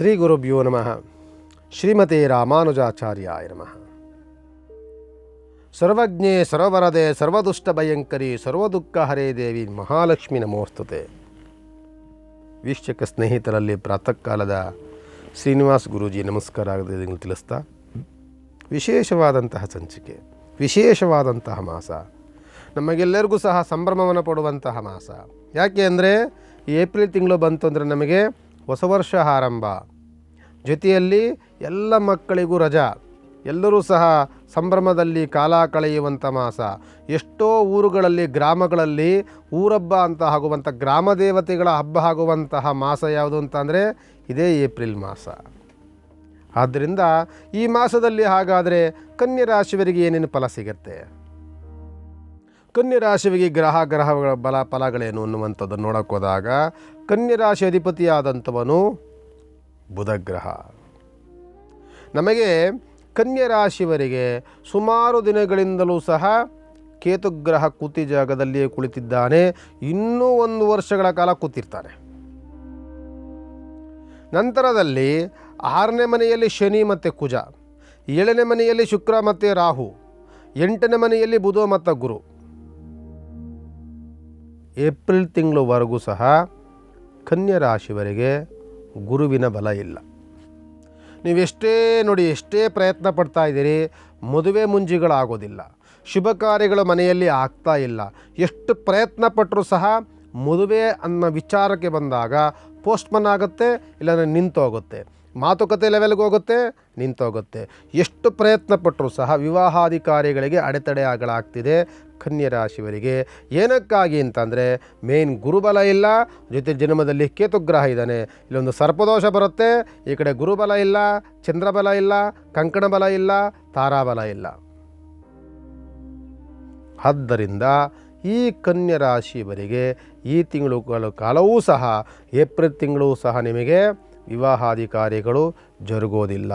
ಶ್ರೀ ಗುರುಭ್ಯೋ ನಮಃ ಶ್ರೀಮತಿ ರಾಮಾನುಜಾಚಾರ್ಯಾಯ ನಮಃ ಸರ್ವಜ್ಞೆ ಸರ್ವರದೆ ಸರ್ವದುಷ್ಟ ಭಯಂಕರಿ ಸರ್ವದುಃಖ ಹರೇ ದೇವಿ ಮಹಾಲಕ್ಷ್ಮಿ ನಮೋಸ್ತುತೆ ವೀಕ್ಷಕ ಸ್ನೇಹಿತರಲ್ಲಿ ಪ್ರಾತಃ ಕಾಲದ ಶ್ರೀನಿವಾಸ್ ಗುರೂಜಿ ನಮಸ್ಕಾರ ಆಗದೆ ತಿಳಿಸ್ತಾ ವಿಶೇಷವಾದಂತಹ ಸಂಚಿಕೆ ವಿಶೇಷವಾದಂತಹ ಮಾಸ ನಮಗೆಲ್ಲರಿಗೂ ಸಹ ಸಂಭ್ರಮವನ್ನು ಪಡುವಂತಹ ಮಾಸ. ಯಾಕೆ ಅಂದರೆ ಏಪ್ರಿಲ್ ತಿಂಗಳು ಬಂತು ಅಂದರೆ ನಮಗೆ ಹೊಸ ವರ್ಷ ಆರಂಭ. ಜೊತೆಯಲ್ಲಿ ಎಲ್ಲ ಮಕ್ಕಳಿಗೂ ರಜಾ. ಎಲ್ಲರೂ ಸಹ ಸಂಭ್ರಮದಲ್ಲಿ ಕಾಲ ಕಳೆಯುವಂಥ ಮಾಸ. ಎಷ್ಟೋ ಊರುಗಳಲ್ಲಿ, ಗ್ರಾಮಗಳಲ್ಲಿ ಊರಬ್ಬ ಅಂತ ಆಗುವಂಥ ಗ್ರಾಮ ದೇವತೆಗಳ ಹಬ್ಬ ಆಗುವಂತಹ ಮಾಸ ಯಾವುದು ಅಂತಂದರೆ ಇದೇ ಏಪ್ರಿಲ್ ಮಾಸ. ಆದ್ದರಿಂದ ಈ ಮಾಸದಲ್ಲಿ ಹಾಗಾದರೆ ಕನ್ಯಾ ರಾಶಿಯವರಿಗೆ ಏನೇನು ಫಲ ಸಿಗುತ್ತೆ? ಕನ್ಯಾ ರಾಶಿಯವರಿಗೆ ಗ್ರಹ ಗ್ರಹಗಳ ಬಲ ಫಲಗಳೇನು ಅನ್ನುವಂಥದ್ದನ್ನು ನೋಡಕ್ಕೆ ಹೋದಾಗ ಕನ್ಯಾ ರಾಶಿ ಅಧಿಪತಿಯಾದಂಥವನು ಬುಧಗ್ರಹ. ನಮಗೆ ಕನ್ಯಾ ರಾಶಿಯವರಿಗೆ ಸುಮಾರು ದಿನಗಳಿಂದಲೂ ಸಹ ಕೇತುಗ್ರಹ ಕೂತಿ ಜಾಗದಲ್ಲಿಯೇ ಕುಳಿತಿದ್ದಾನೆ, ಇನ್ನೂ ಒಂದು ವರ್ಷಗಳ ಕಾಲ ಕೂತಿರ್ತಾನೆ. ನಂತರದಲ್ಲಿ ಆರನೇ ಮನೆಯಲ್ಲಿ ಶನಿ ಮತ್ತು ಕುಜ, ಏಳನೇ ಮನೆಯಲ್ಲಿ ಶುಕ್ರ ಮತ್ತು ರಾಹು, ಎಂಟನೇ ಮನೆಯಲ್ಲಿ ಬುಧ ಮತ್ತು ಗುರು ಏಪ್ರಿಲ್ ತಿಂಗಳವರೆಗೂ ಸಹ ಕನ್ಯಾ ರಾಶಿವರಿಗೆ ಗುರುವಿನ ಬಲ ಇಲ್ಲ. ನೀವೆಷ್ಟೇ ನೋಡಿ, ಎಷ್ಟೇ ಪ್ರಯತ್ನ ಪಡ್ತಾ ಇದ್ದೀರಿ, ಮದುವೆ ಮುಂಜಿಗಳಾಗೋದಿಲ್ಲ. ಶುಭ ಕಾರ್ಯಗಳು ಮನೆಯಲ್ಲಿ ಆಗ್ತಾ ಇಲ್ಲ. ಎಷ್ಟು ಪ್ರಯತ್ನ ಪಟ್ಟರೂ ಸಹ ಮದುವೆ ಅನ್ನೋ ವಿಚಾರಕ್ಕೆ ಬಂದಾಗ ಪೋಸ್ಟ್ಮನ್ ಆಗುತ್ತೆ, ಇಲ್ಲಾಂದರೆ ನಿಂತೋಗುತ್ತೆ. ಮಾತುಕತೆ ಲೆವೆಲ್ಗೆ ಹೋಗುತ್ತೆ, ನಿಂತೋಗುತ್ತೆ. ಎಷ್ಟು ಪ್ರಯತ್ನ ಪಟ್ಟರೂ ಸಹ ವಿವಾಹಾಧಿಕಾರಿಗಳಿಗೆ ಅಡೆತಡೆ ಆಗಲಾಗ್ತಿದೆ ಕನ್ಯಾ ರಾಶಿಯವರಿಗೆ ಏನಕ್ಕಾಗಿ ಅಂತಂದರೆ ಮೇನ್ ಗುರುಬಲ ಇಲ್ಲ, ಜೊತೆ ಜನ್ಮದಲ್ಲಿ ಕೇತುಗ್ರಹ ಇದ್ದಾನೆ. ಇಲ್ಲೊಂದು ಸರ್ಪದೋಷ ಬರುತ್ತೆ, ಈ ಕಡೆ ಗುರುಬಲ ಇಲ್ಲ, ಚಂದ್ರಬಲ ಇಲ್ಲ ಕಂಕಣ ಬಲ ಇಲ್ಲ, ತಾರಾಬಲ ಇಲ್ಲ. ಆದ್ದರಿಂದ ಈ ಕನ್ಯಾ ರಾಶಿಯವರಿಗೆ ಈ ತಿಂಗಳು ಕಾಲವೂ ಸಹ, ಏಪ್ರಿಲ್ ತಿಂಗಳು ಸಹ ನಿಮಗೆ ವಿವಾಹಾದಿ ಕಾರ್ಯಗಳು ಜರುಗೋದಿಲ್ಲ.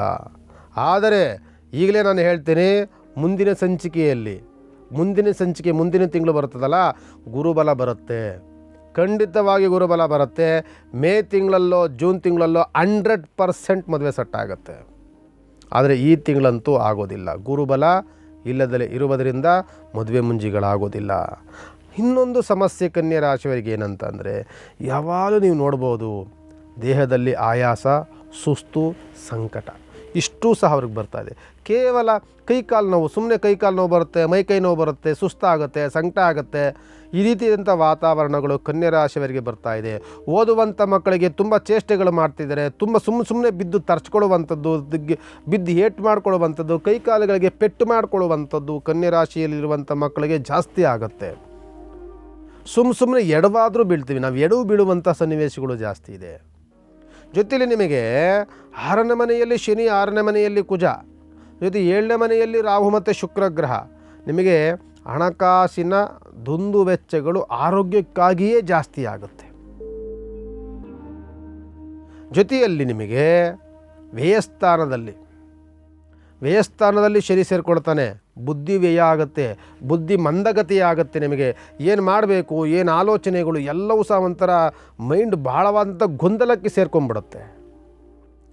ಆದರೆ ಈಗಲೇ ನಾನು ಹೇಳ್ತೀನಿ, ಮುಂದಿನ ಸಂಚಿಕೆಯಲ್ಲಿ, ಮುಂದಿನ ಸಂಚಿಕೆ ಮುಂದಿನ ತಿಂಗಳು ಬರುತ್ತದಲ್ಲ, ಗುರುಬಲ ಬರುತ್ತೆ. ಖಂಡಿತವಾಗಿ ಗುರುಬಲ ಬರುತ್ತೆ. ಮೇ ತಿಂಗಳಲ್ಲೋ, ಜೂನ್ ತಿಂಗಳಲ್ಲೋ ಹಂಡ್ರೆಡ್ ಪರ್ಸೆಂಟ್ ಮದುವೆ ಸೆಟ್ ಆಗುತ್ತೆ. ಆದರೆ ಈ ತಿಂಗಳಂತೂ ಆಗೋದಿಲ್ಲ. ಗುರುಬಲ ಇಲ್ಲದಲೇ ಇರುವುದರಿಂದ ಮದುವೆ ಮುಂಜಿಗಳಾಗೋದಿಲ್ಲ. ಇನ್ನೊಂದು ಸಮಸ್ಯೆ ಕನ್ಯಾ ರಾಶಿಯವರಿಗೆ ಏನಂತಂದರೆ, ಯಾವಾಗಲೂ ನೀವು ನೋಡ್ಬೋದು ದೇಹದಲ್ಲಿ ಆಯಾಸ, ಸುಸ್ತು, ಸಂಕಟ. ಇಷ್ಟು ಸಹ ಅವ್ರಿಗೆ ಬರ್ತಾ ಇದೆ. ಕೇವಲ ಕೈಕಾಲು ನೋವು ಸುಮ್ಮನೆ ಕೈಕಾಲು ನೋವು ಬರುತ್ತೆ, ಮೈ ಕೈ ನೋವು ಬರುತ್ತೆ, ಸುಸ್ತಾಗುತ್ತೆ, ಸಂಕಟ ಆಗುತ್ತೆ. ಈ ರೀತಿಯಾದಂಥ ವಾತಾವರಣಗಳು ಕನ್ಯಾ ರಾಶಿಯವರಿಗೆ ಬರ್ತಾ ಇದೆ. ಓದುವಂಥ ಮಕ್ಕಳಿಗೆ ತುಂಬ ಚೇಷ್ಟೆಗಳು ಮಾಡ್ತಿದ್ದಾರೆ. ತುಂಬ ಸುಮ್ಮ ಸುಮ್ಮನೆ ಬಿದ್ದು ತರ್ಚ್ಕೊಳ್ಳುವಂಥದ್ದು ಬಿದ್ದು ಏಟು ಮಾಡ್ಕೊಳ್ಳುವಂಥದ್ದು ಕೈಕಾಲುಗಳಿಗೆ ಪೆಟ್ಟು ಮಾಡ್ಕೊಳ್ಳುವಂಥದ್ದು ಕನ್ಯಾ ರಾಶಿಯಲ್ಲಿರುವಂಥ ಮಕ್ಕಳಿಗೆ ಜಾಸ್ತಿ ಆಗುತ್ತೆ. ಸುಮ್ಮ ಸುಮ್ಮನೆ ಎಡವಾದರೂ ಬೀಳ್ತೀವಿ. ನಾವು ಎಡವು ಬೀಳುವಂಥ ಸನ್ನಿವೇಶಗಳು ಜಾಸ್ತಿ ಇದೆ. ಜೊತೆಯಲ್ಲಿ ನಿಮಗೆ ಆರನೇ ಮನೆಯಲ್ಲಿ ಶನಿ, ಆರನೇ ಮನೆಯಲ್ಲಿ ಕುಜ, ಜೊತೆ ಏಳನೇ ಮನೆಯಲ್ಲಿ ರಾಹು ಮತ್ತು ಶುಕ್ರ ಗ್ರಹ ನಿಮಗೆ ಹಣಕಾಸಿನ ದುಂದು ವೆಚ್ಚಗಳು ಆರೋಗ್ಯಕ್ಕಾಗಿಯೇ ಜಾಸ್ತಿ ಆಗುತ್ತೆ ಜೊತೆಯಲ್ಲಿ ನಿಮಗೆ ವ್ಯಯಸ್ಥಾನದಲ್ಲಿ ವ್ಯಯಸ್ಥಾನದಲ್ಲಿ ಶನಿ ಸೇರಿಕೊಳ್ತಾನೆ. ಬುದ್ಧಿ ವ್ಯಯ ಆಗುತ್ತೆ. ಬುದ್ಧಿ ಮಂದಗತಿ ಆಗುತ್ತೆ ನಿಮಗೆ. ಏನು ಮಾಡಬೇಕು, ಏನು ಆಲೋಚನೆಗಳು ಎಲ್ಲವೂ ಸಹ ಒಂಥರ ಮೈಂಡ್ ಭಾಳವಾದಂಥ ಗೊಂದಲಕ್ಕೆ ಸೇರ್ಕೊಂಡ್ಬಿಡುತ್ತೆ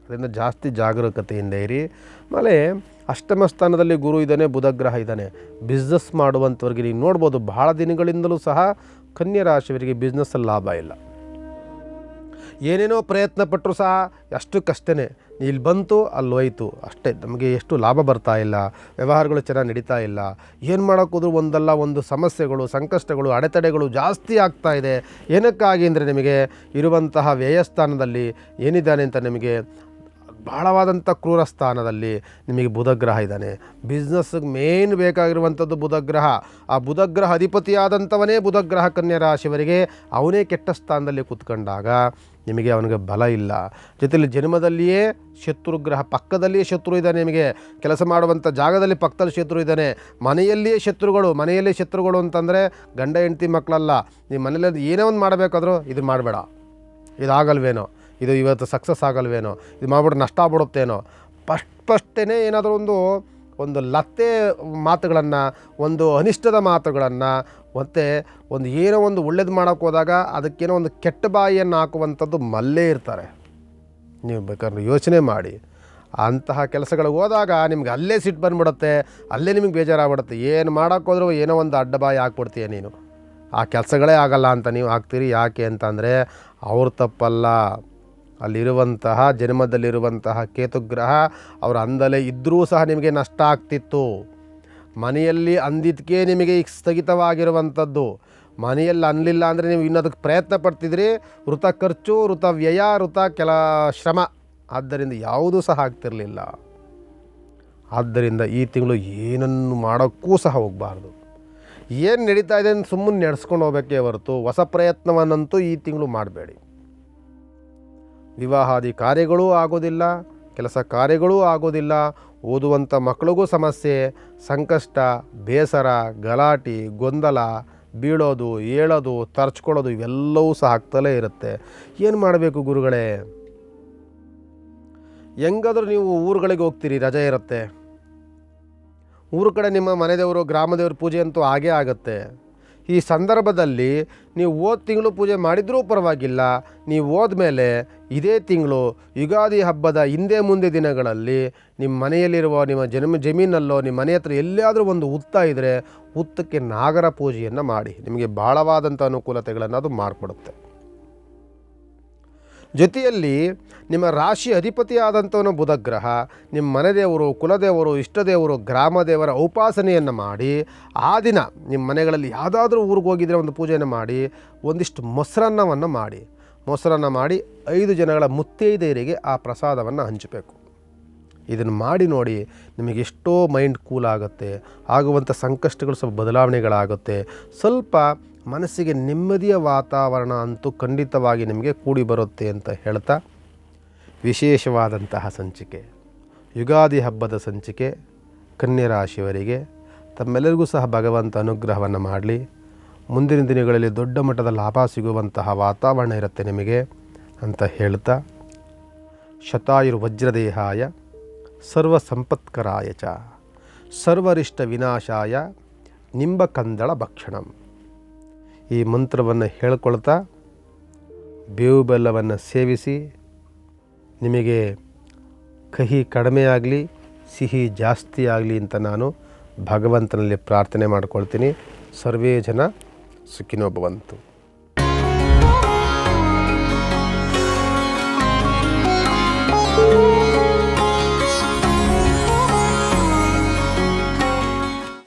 ಅದರಿಂದ ಜಾಸ್ತಿ ಜಾಗರೂಕತೆಯಿಂದ ಇರಿ. ಆಮೇಲೆ ಅಷ್ಟಮ ಸ್ಥಾನದಲ್ಲಿ ಗುರು ಇದ್ದಾನೆ ಬುಧಗ್ರಹ ಇದ್ದಾನೆ. ಬಿಸ್ನೆಸ್ ಮಾಡುವಂಥವ್ರಿಗೆ ನೀವು ನೋಡ್ಬೋದು ಭಾಳ ದಿನಗಳಿಂದಲೂ ಸಹ ಕನ್ಯಾ ರಾಶಿಯವರಿಗೆ ಬಿಸ್ನೆಸ್ಸಲ್ಲಿ ಲಾಭ ಇಲ್ಲ. ಏನೇನೋ ಪ್ರಯತ್ನ ಪಟ್ಟರು ಸಹ ಅಷ್ಟಕ್ಕಷ್ಟೇ ಇಲ್ಲಿ ಬಂತು, ಅಲ್ಲಿ ಹೋಯ್ತು. ಅಷ್ಟೇ, ನಮಗೆ ಎಷ್ಟು ಲಾಭ ಬರ್ತಾ ಇಲ್ಲ, ವ್ಯವಹಾರಗಳು ಚೆನ್ನಾಗಿ ನಡೀತಾ ಇಲ್ಲ. ಏನು ಮಾಡೋಕ್ಕೋದ್ರೂ ಒಂದಲ್ಲ, ಒಂದು ಸಮಸ್ಯೆಗಳು, ಸಂಕಷ್ಟಗಳು, ಅಡೆತಡೆಗಳು ಜಾಸ್ತಿ ಆಗ್ತಾ ಇದೆ. ಏನಕ್ಕಾಗಿ ಅಂದರೆ ನಿಮಗೆ ಇರುವಂತಹ ವ್ಯಯಸ್ಥಾನದಲ್ಲಿ ಏನಿದ್ದಾನೆ ಅಂತ ನಿಮಗೆ ಬಹಳವಾದಂಥ ಕ್ರೂರ ಸ್ಥಾನದಲ್ಲಿ ನಿಮಗೆ ಬುಧಗ್ರಹ ಇದ್ದಾನೆ. ಬಿಸ್ನೆಸ್ಗೆ ಮೇನ್ ಬೇಕಾಗಿರುವಂಥದ್ದು ಬುಧಗ್ರಹ. ಆ ಬುಧಗ್ರಹ ಅಧಿಪತಿಯಾದಂಥವನೇ ಬುಧಗ್ರಹ ಕನ್ಯಾ ರಾಶಿಯವರಿಗೆ ಅವನೇ ಕೆಟ್ಟ ಸ್ಥಾನದಲ್ಲಿ ಕೂತ್ಕೊಂಡಾಗ ನಿಮಗೆ ಅವನಿಗೆ ಬಲ ಇಲ್ಲ. ಜೊತೆಯಲ್ಲಿ ಜನ್ಮದಲ್ಲಿಯೇ ಶತ್ರುಗ್ರಹ ಪಕ್ಕದಲ್ಲಿಯೇ ಶತ್ರು ಇದ್ದಾನೆ ನಿಮಗೆ. ಕೆಲಸ ಮಾಡುವಂಥ ಜಾಗದಲ್ಲಿ ಪಕ್ಕದಲ್ಲಿ ಶತ್ರು ಇದ್ದಾನೆ. ಮನೆಯಲ್ಲಿಯೇ ಶತ್ರುಗಳು, ಮನೆಯಲ್ಲೇ ಶತ್ರುಗಳು ಅಂತಂದರೆ ಗಂಡ, ಹೆಂಡತಿ, ಮಕ್ಕಳಲ್ಲ. ನೀವು ಮನೇಲಿ ಏನೇ ಒಂದು ಮಾಡಬೇಕಾದ್ರೂ ಇದು ಮಾಡಬೇಡ. ಇದಾಗಲ್ವೇನೋ? ಇದು ಇವತ್ತು ಸಕ್ಸಸ್ ಆಗಲ್ವೇನೋ? ಇದು ಮಾಡ್ಬಿಟ್ಟು ನಷ್ಟ ಆಗ್ಬಿಡುತ್ತೇನೋ? ಫಸ್ಟ್ ಫಸ್ಟೇ ಏನಾದರೂ ಒಂದು ಒಂದು ಲತ್ತೆ ಮಾತುಗಳನ್ನು, ಒಂದು ಅನಿಷ್ಟದ ಮಾತುಗಳನ್ನು, ಮತ್ತು ಒಂದು ಏನೋ ಒಂದು ಒಳ್ಳೇದು ಮಾಡೋಕ್ಕೆ ಹೋದಾಗ ಅದಕ್ಕೇನೋ ಒಂದು ಕೆಟ್ಟ ಬಾಯಿಯನ್ನು ಹಾಕುವಂಥದ್ದು ಮಲ್ಲೇ ಇರ್ತಾರೆ. ನೀವು ಬೇಕಾದ್ರೆ ಯೋಚನೆ ಮಾಡಿ. ಅಂತಹ ಕೆಲಸಗಳಿಗೆ ಹೋದಾಗ ನಿಮ್ಗೆ ಅಲ್ಲೇ ಸಿಟ್ಟು ಬಂದುಬಿಡುತ್ತೆ, ಅಲ್ಲೇ ನಿಮಗೆ ಬೇಜಾರಾಗ್ಬಿಡುತ್ತೆ. ಏನು ಮಾಡೋಕ್ಕೋದ್ರೂ ಏನೋ ಒಂದು ಅಡ್ಡಬಾಯಿ ಹಾಕ್ಬಿಡ್ತೀಯ ನೀನು. ಆ ಕೆಲಸಗಳೇ ಆಗಲ್ಲ ಅಂತ ನೀವು ಹಾಕ್ತೀರಿ. ಯಾಕೆ ಅಂತಂದರೆ ಅವ್ರ ತಪ್ಪಲ್ಲ. ಅಲ್ಲಿರುವಂತಹ, ಜನ್ಮದಲ್ಲಿರುವಂತಹ ಕೇತುಗ್ರಹ ಅವರ ಅಂದಲೇ ಇದ್ದರೂ ಸಹ ನಿಮಗೆ ನಷ್ಟ ಆಗ್ತಿತ್ತು. ಮನೆಯಲ್ಲಿ ಅಂದಿದ್ದಕ್ಕೆ ನಿಮಗೆ ಈಗ ಸ್ಥಗಿತವಾಗಿರುವಂಥದ್ದು. ಮನೆಯಲ್ಲಿ ಅನ್ನಲಿಲ್ಲ ಅಂದರೆ ನೀವು ಇನ್ನದಕ್ಕೆ ಪ್ರಯತ್ನ ಪಡ್ತಿದ್ರಿ. ವೃತ ಖರ್ಚು, ವೃತ ವ್ಯಯ, ವೃತ ಕೆಲ ಶ್ರಮ. ಆದ್ದರಿಂದ ಯಾವುದೂ ಸಹ ಆಗ್ತಿರಲಿಲ್ಲ. ಆದ್ದರಿಂದ ಈ ತಿಂಗಳು ಏನನ್ನು ಮಾಡೋಕ್ಕೂ ಸಹ ಹೋಗಬಾರ್ದು. ಏನು ನಡೀತಾ ಇದೆ ಅಂತ ಸುಮ್ಮನೆ ನಡೆಸ್ಕೊಂಡು ಹೋಗಬೇಕೇ ಹೊರತು. ಹೊಸ ಪ್ರಯತ್ನವನ್ನಂತೂ ಈ ತಿಂಗಳು ಮಾಡಬೇಡಿ. ವಿವಾಹಾದಿ ಕಾರ್ಯಗಳೂ ಆಗೋದಿಲ್ಲ, ಕೆಲಸ ಕಾರ್ಯಗಳೂ ಆಗೋದಿಲ್ಲ. ಓದುವಂಥ ಮಕ್ಕಳಿಗೂ ಸಮಸ್ಯೆ, ಸಂಕಷ್ಟ, ಬೇಸರ, ಗಲಾಟೆ, ಗೊಂದಲ, ಬೀಳೋದು, ಏಳೋದು, ತರ್ಚ್ಕೊಳ್ಳೋದು ಇವೆಲ್ಲವೂ ಸಹ ಆಗ್ತಲೇ ಇರುತ್ತೆ. ಏನು ಮಾಡಬೇಕು ಗುರುಗಳೇ? ಹೆಂಗಾದ್ರೂ ನೀವು ಊರುಗಳಿಗೆ ಹೋಗ್ತೀರಿ, ರಜೆ ಇರುತ್ತೆ. ಊರು ಕಡೆ ನಿಮ್ಮ ಮನೆದೇವರು, ಗ್ರಾಮದೇವ್ರ ಪೂಜೆ ಅಂತೂ ಆಗೇ ಆಗುತ್ತೆ. ಈ ಸಂದರ್ಭದಲ್ಲಿ ನೀವು ಹೋದ ತಿಂಗಳು ಪೂಜೆ ಮಾಡಿದರೂ ಪರವಾಗಿಲ್ಲ, ನೀವು ಹೋದ್ಮೇಲೆ ಇದೇ ತಿಂಗಳು ಯುಗಾದಿ ಹಬ್ಬದ ಹಿಂದೆ ಮುಂದೆ ದಿನಗಳಲ್ಲಿ ನಿಮ್ಮ ಮನೆಯಲ್ಲಿರುವ ನಿಮ್ಮ ಜನ್ಮ ಜಮೀನಲ್ಲೋ ನಿಮ್ಮ ಮನೆ ಹತ್ರ ಎಲ್ಲಿಯಾದರೂ ಒಂದು ಹುತ್ತ ಇದ್ದರೆ ಹುತ್ತಕ್ಕೆ ನಾಗರ ಪೂಜೆಯನ್ನು ಮಾಡಿ. ನಿಮಗೆ ಭಾಳವಾದಂಥ ಅನುಕೂಲತೆಗಳನ್ನು ಅದು ಮಾಡಿಕೊಡುತ್ತೆ. ಜೊತೆಯಲ್ಲಿ ನಿಮ್ಮ ರಾಶಿ ಅಧಿಪತಿಯಾದಂಥವನು ಬುಧಗ್ರಹ, ನಿಮ್ಮ ಮನೆದೇವರು, ಕುಲದೇವರು, ಇಷ್ಟದೇವರು, ಗ್ರಾಮದೇವರ ಉಪಾಸನೆಯನ್ನು ಮಾಡಿ, ಆ ದಿನ ನಿಮ್ಮ ಮನೆಗಳಲ್ಲಿ ಯಾವುದಾದ್ರೂ ಊರಿಗೆ ಹೋಗಿದ್ರೆ ಒಂದು ಪೂಜೆಯನ್ನು ಮಾಡಿ, ಒಂದಿಷ್ಟು ಮೊಸರನ್ನವನ್ನು ಮಾಡಿ. ಮೊಸರನ್ನ ಮಾಡಿ ಐದು ಜನಗಳ ಮುತ್ತೈದೆಯರಿಗೆ ಆ ಪ್ರಸಾದವನ್ನು ಹಂಚಬೇಕು. ಇದನ್ನು ಮಾಡಿ ನೋಡಿ ನಿಮಗೆ ಎಷ್ಟೋ ಮೈಂಡ್ ಕೂಲ್ ಆಗುತ್ತೆ, ಆಗುವಂಥ ಸಂಕಷ್ಟಗಳು ಸ್ವಲ್ಪ ಬದಲಾವಣೆಗಳಾಗುತ್ತೆ. ಸ್ವಲ್ಪ ಮನಸ್ಸಿಗೆ ನೆಮ್ಮದಿಯ ವಾತಾವರಣ ಅಂತೂ ಖಂಡಿತವಾಗಿ ನಿಮಗೆ ಕೂಡಿ ಬರುತ್ತೆ ಅಂತ ಹೇಳ್ತಾ ವಿಶೇಷವಾದಂತಹ ಸಂಚಿಕೆ. ಯುಗಾದಿ ಹಬ್ಬದ ಸಂಚಿಕೆ ಕನ್ಯರಾಶಿಯವರಿಗೆ ತಮ್ಮೆಲ್ಲರಿಗೂ ಸಹ ಭಗವಂತ ಅನುಗ್ರಹವನ್ನು ಮಾಡಲಿ. ಮುಂದಿನ ದಿನಗಳಲ್ಲಿ ದೊಡ್ಡ ಮಟ್ಟದ ಲಾಭ ಸಿಗುವಂತಹ ವಾತಾವರಣ ಇರುತ್ತೆ ನಿಮಗೆ ಅಂತ ಹೇಳ್ತಾ. ಶತಾಯುರ್ ವಜ್ರದೇಹಾಯ ಸರ್ವ ಸಂಪತ್ಕರಾಯ ಚ. ಸರ್ವರಿಷ್ಟ ವಿನಾಶಾಯ ನಿಂಬಕಂದಳ ಭಕ್ಷಣಂ. ಈ ಮಂತ್ರವನ್ನು ಹೇಳ್ಕೊಳ್ತಾ ಬೇವು ಬೆಲ್ಲವನ್ನು ಸೇವಿಸಿ, ನಿಮಗೆ ಕಹಿ ಕಡಿಮೆ ಆಗಲಿ, ಸಿಹಿ ಜಾಸ್ತಿ ಆಗಲಿ ಅಂತ ನಾನು ಭಗವಂತನಲ್ಲಿ ಪ್ರಾರ್ಥನೆ ಮಾಡ್ಕೊಳ್ತೀನಿ. ಸರ್ವೇ ಜನ ಸುಖಿನೋ ಭವಂತು.